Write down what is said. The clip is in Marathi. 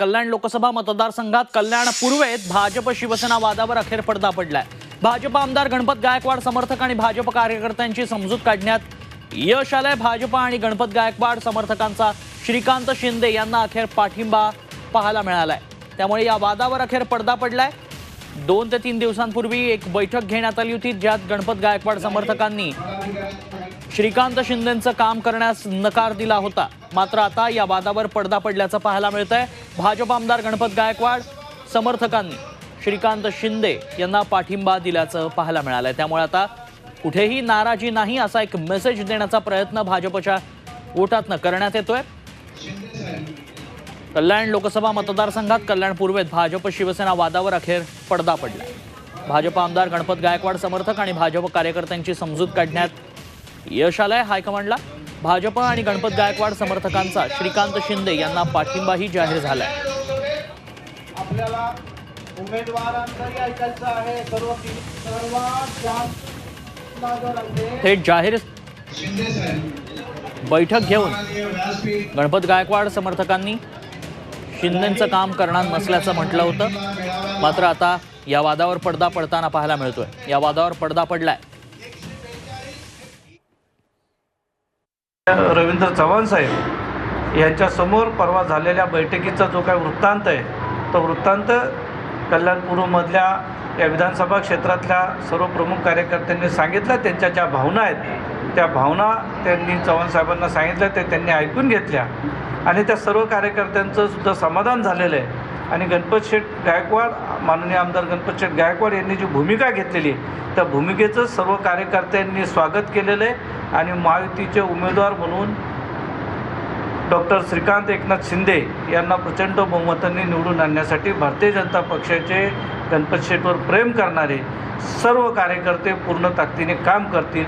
कल्याण लोकसभा मतदारसंघात कल्याण पूर्वेत भाजप शिवसेना वादावर अखेर पडदा पडलाय. भाजप आमदार गणपत गायकवाड समर्थक आणि भाजप कार्यकर्त्यांची समजूत काढण्यात यश आलंय. भाजप आणि गणपत गायकवाड समर्थकांचा श्रीकांत शिंदे यांना अखेर पाठिंबा पाहायला मिळालाय. त्यामुळे या वादावर अखेर पडदा पडलाय. दोन ते तीन दिवसांपूर्वी एक बैठक घेण्यात आली होती ज्यात गणपत गायकवाड समर्थकांनी श्रीकांत शिंदेचं काम करण्यास नकार दिला होता. मात्र आता या वादावर पडदा पडल्याचं पाहायला मिळत आहे भाजप आमदार गणपत गायकवाड समर्थकांनी श्रीकांत शिंदे यांना पाठिंबा दिल्याचं पाहायला मिळालं आहे त्यामुळे आता कुठेही नाराजी नाही असा एक मेसेज देण्याचा प्रयत्न भाजपच्या गोटातनं करण्यात येतोय. कल्याण लोकसभा मतदारसंघात कल्याण पूर्वेत भाजप शिवसेना वादावर अखेर पडदा पडला. भाजप आमदार गणपत गायकवाड समर्थक आणि भाजप कार्यकर्त्यांची समजूत काढण्यात यश आलंय हायकमांडला. भाजप आणि गणपत गायकवाड समर्थकांचा श्रीकांत शिंदे यांना पाठिंबाही जाहीर झालाय. आपल्याला उमेदवारांचंही ऐकायचं आहे. सर्व तीन सर्वात जास्त उमेदवारांचे थेट जाहीर बैठक घेऊन गणपत गायकवाड समर्थकांनी शिंदेचं काम करणार नसल्याचं म्हटलं होतं. मात्र आता या वादावर पडदा पडताना पाहायला मिळतोय. या वादावर पडदा पडलाय. रवींद्र चव्हाण साहेब यांच्यासमोर परवा झालेल्या बैठकीचा जो काय वृत्तांत आहे तो वृत्तांत कल्याणपूर्वमधल्या या विधानसभा क्षेत्रातल्या सर्व प्रमुख कार्यकर्त्यांनी सांगितलं त्यांच्या ज्या भावना आहेत त्या भावना त्यांनी चव्हाण साहेबांना सांगितल्या ते त्यांनी ऐकून घेतल्या. आणि त्या सर्व कार्यकर्त्यांचं सुद्धा समाधान झालेलं आहे. आणि गणपत शेठ गायकवाड माननीय आमदार गणपत शेठ गायकवाड यांनी जी भूमिका घेतलेली आहे त्या भूमिकेचं सर्व कार्यकर्त्यांनी स्वागत केलेलं आहे. आणि महायुतीचे उमेदवार म्हणून डॉक्टर श्रीकांत एकनाथ शिंदे यांना प्रचंड बहुमतांनी निवडून आणण्यासाठी भारतीय जनता पक्षाचे गणपत शेठवर प्रेम करणारे सर्व कार्यकर्ते पूर्ण ताकदीने काम करतील.